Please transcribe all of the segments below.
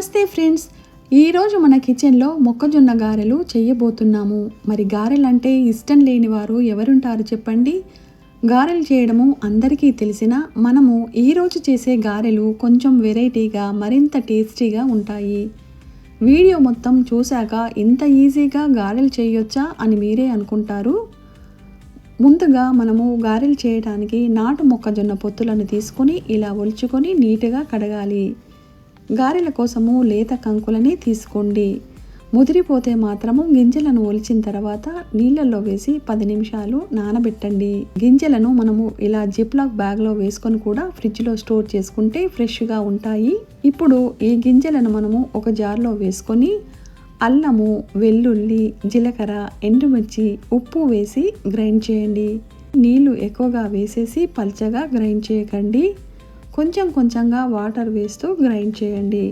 నమస్తే ఫ్రెండ్స్. ఈరోజు మన కిచెన్లో మొక్కజొన్న గారెలు చేయబోతున్నాము. మరి గారెలు అంటే ఇష్టం లేని వారు ఎవరుంటారు చెప్పండి? గారెలు చేయడము అందరికీ తెలిసిన మనము ఈరోజు చేసే గారెలు కొంచెం వెరైటీగా మరింత టేస్టీగా ఉంటాయి. వీడియో మొత్తం చూశాక ఇంత ఈజీగా గారెలు చేయొచ్చా అని మీరే అనుకుంటారు? ముందుగా మనము గారెలు చేయడానికి నాటు మొక్కజొన్న పొత్తులను తీసుకొని ఇలా ఒలుచుకొని నీట్గా కడగాలి. గారెల కోసము లేత కంకులని తీసుకోండి. ముదిరిపోతే మాత్రము గింజలను ఒలిచిన తర్వాత నీళ్ళల్లో వేసి పది నిమిషాలు నానబెట్టండి. గింజలను మనము ఇలా జిప్లాక్ బ్యాగ్లో వేసుకొని కూడా ఫ్రిడ్జ్లో స్టోర్ చేసుకుంటే ఫ్రెష్గా ఉంటాయి. ఇప్పుడు ఈ గింజలను మనము ఒక జార్లో వేసుకొని అల్లము వెల్లుల్లి జీలకర్ర ఎండుమిర్చి ఉప్పు వేసి గ్రైండ్ చేయండి. నీళ్ళు ఎక్కువగా వేసేసి పల్చగా గ్రైండ్ చేయకండి. కొంచెం కొంచెంగా వాటర్ వేస్తూ గ్రైండ్ చేయండి.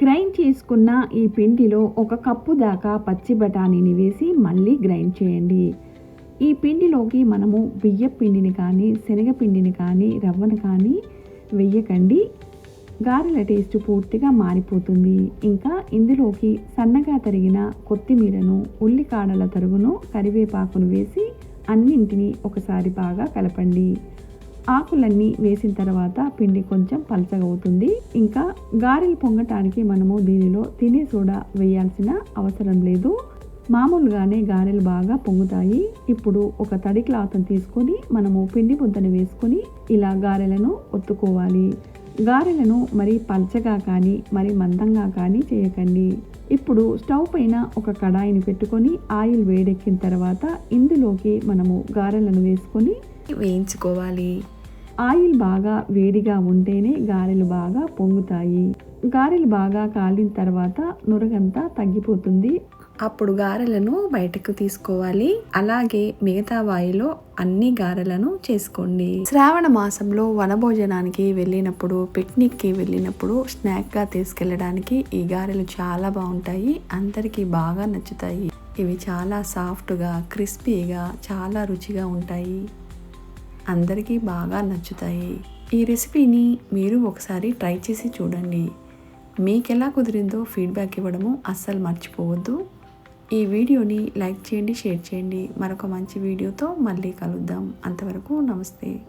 గ్రైండ్ చేసుకున్న ఈ పిండిలో ఒక కప్పు దాకా పచ్చి బఠానీని వేసి మళ్ళీ గ్రైండ్ చేయండి. ఈ పిండిలోకి మనము బియ్య పిండిని కానీ శనగపిండిని కానీ రవ్వను కానీ వెయ్యకండి గారెల టేస్ట్ పూర్తిగా మారిపోతుంది. ఇంకా ఇందులోకి సన్నగా తరిగిన కొత్తిమీరను ఉల్లికాడల తరుగును కరివేపాకును వేసి అన్నింటినీ ఒకసారి బాగా కలపండి. ఆకులన్నీ వేసిన తర్వాత పిండి కొంచెం పలచగవుతుంది. ఇంకా గారెలు పొంగటానికి మనము దీనిలో తినే సోడా వేయాల్సిన అవసరం లేదు. మామూలుగానే గారెలు బాగా పొంగుతాయి. ఇప్పుడు ఒక తడి క్లాత్ని తీసుకొని మనము పిండి ముద్దను వేసుకొని ఇలా గారెలను ఒత్తుకోవాలి. గారెలను మరి పల్చగా కానీ మరి మందంగా కానీ చేయకండి. ఇప్పుడు స్టవ్ పైన ఒక కడాయిని పెట్టుకొని ఆయిల్ వేడెక్కిన తర్వాత ఇందులోకి మనము గారెలను వేసుకొని వేయించుకోవాలి. ఆయిల్ బాగా వేడిగా ఉంటేనే గారెలు బాగా పొంగుతాయి. గారెలు బాగా కాలిన తర్వాత నురగంతా తగ్గిపోతుంది. అప్పుడు గారెలను బయటకు తీసుకోవాలి. అలాగే మిగతా వాయిలో అన్ని గారెలను చేసుకోండి. శ్రావణ మాసంలో వనభోజనానికి వెళ్ళినప్పుడు పిక్నిక్కి వెళ్ళినప్పుడు స్నాక్గా తీసుకెళ్ళడానికి ఈ గారెలు చాలా బాగుంటాయి. అందరికీ బాగా నచ్చుతాయి. ఇవి చాలా సాఫ్ట్గా క్రిస్పీగా చాలా రుచిగా ఉంటాయి. అందరికీ బాగా నచ్చుతాయి. ఈ రెసిపీని మీరు ఒకసారి ట్రై చేసి చూడండి. మీకు ఎలా కుదిరిందో ఫీడ్బ్యాక్ ఇవ్వడము అస్సలు మర్చిపోవద్దు. ఈ వీడియోని లైక్ చేయండి షేర్ చేయండి. మరొక మంచి వీడియోతో మళ్ళీ కలుద్దాం. అంతవరకు నమస్తే.